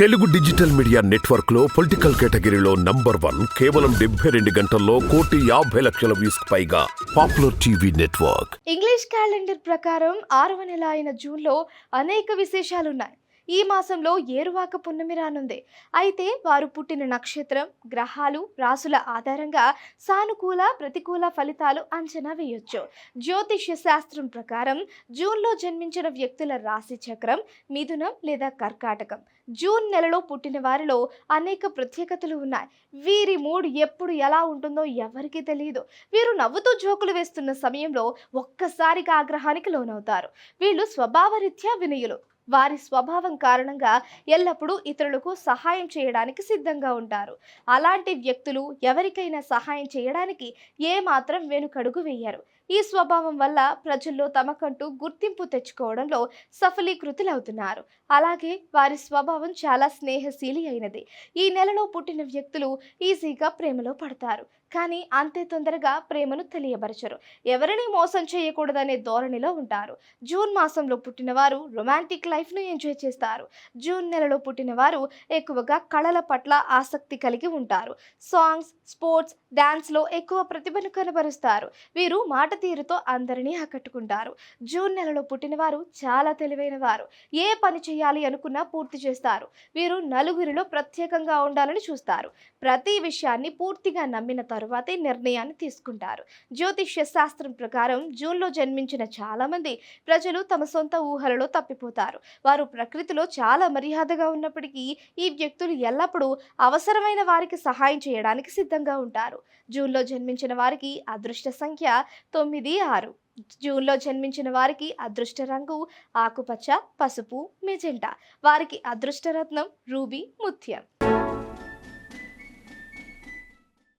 Telugu digital media నెట్వర్క్లో political కేటగిరీలో number one కేవలం డెబ్బై రెండు గంటల్లో కోటి యాభై లక్షల వ్యూస్ పైగా popular TV network. English calendar ప్రకారం ఆరవ నెల అయిన జూన్లో అనేక విశేషాలున్నాయి. ఈ మాసంలో ఏరువాక పున్నమి రానుంది. అయితే వారు పుట్టిన నక్షత్రం గ్రహాలు రాసుల ఆధారంగా సానుకూల ప్రతికూల ఫలితాలు అంచనా వేయొచ్చు. జ్యోతిష్య శాస్త్రం ప్రకారం జూన్లో జన్మించిన వ్యక్తుల రాశి చక్రం మిథునం లేదా కర్కాటకం. జూన్ నెలలో పుట్టిన వారిలో అనేక ప్రత్యేకతలు ఉన్నాయి. వీరి మూడ్ ఎప్పుడు ఎలా ఉంటుందో ఎవరికీ తెలియదు వీరు నవ్వుతూ జోకులు వేస్తున్న సమయంలో ఒక్కసారిగా ఆగ్రహానికి లోనవుతారు. వీళ్ళు స్వభావరీత్యా వినయులు. వారి స్వభావం కారణంగా ఎల్లప్పుడూ ఇతరులకు సహాయం చేయడానికి సిద్ధంగా ఉంటారు. అలాంటి వ్యక్తులు ఎవరికైనా సహాయం చేయడానికి ఏమాత్రం వెనుకడుగు వేయరు. ఈ స్వభావం వల్ల ప్రజల్లో తమకంటూ గుర్తింపు తెచ్చుకోవడంలో సఫలీకృతులవుతున్నారు. అలాగే వారి స్వభావం చాలా స్నేహశీలి అయినది. ఈ నెలలో పుట్టిన వ్యక్తులు ఈజీగా ప్రేమలో పడతారు. కానీ అంతే తొందరగా ప్రేమను తెలియబరచరు. ఎవరిని మోసం చేయకూడదనే ధోరణిలో ఉంటారు. జూన్ మాసంలో పుట్టిన వారు రొమాంటిక్ లైఫ్ను ఎంజాయ్ చేస్తారు. జూన్ నెలలో పుట్టిన వారు ఎక్కువగా కళల పట్ల ఆసక్తి కలిగి ఉంటారు. సాంగ్స్ స్పోర్ట్స్ డ్యాన్స్లో ఎక్కువ ప్రతిభను కనబరుస్తారు. వీరు మాట తీరుతో అందరినీ ఆకట్టుకుంటారు. జూన్ నెలలో పుట్టినవారు చాలా తెలివైన వారు ఏ పని చేయాలి అనుకున్నా పూర్తి చేస్తారు. వీరు నలుగురిలో ప్రత్యేకంగా ఉండాలని చూస్తారు. ప్రతి విషయాన్ని పూర్తిగా నమ్మిన తరువాతే నిర్ణయాన్ని తీసుకుంటారు. జ్యోతిష్య శాస్త్రం ప్రకారం జూన్లో జన్మించిన చాలామంది ప్రజలు తమ సొంత ఊహలలో తప్పిపోతారు. వారు ప్రకృతిలో చాలా మర్యాదగా ఉన్నప్పటికీ ఈ వ్యక్తులు ఎల్లప్పుడూ అవసరమైన వారికి సహాయం చేయడానికి సిద్ధంగా ఉంటారు. జూన్లో జన్మించిన వారికి అదృష్ట సంఖ్య తొమ్మిది ఆరు. జూన్లో జన్మించిన వారికి అదృష్ట రంగు ఆకుపచ్చ పసుపు మెజెంటా. వారికి అదృష్ట రత్నం రూబీ ముత్యం.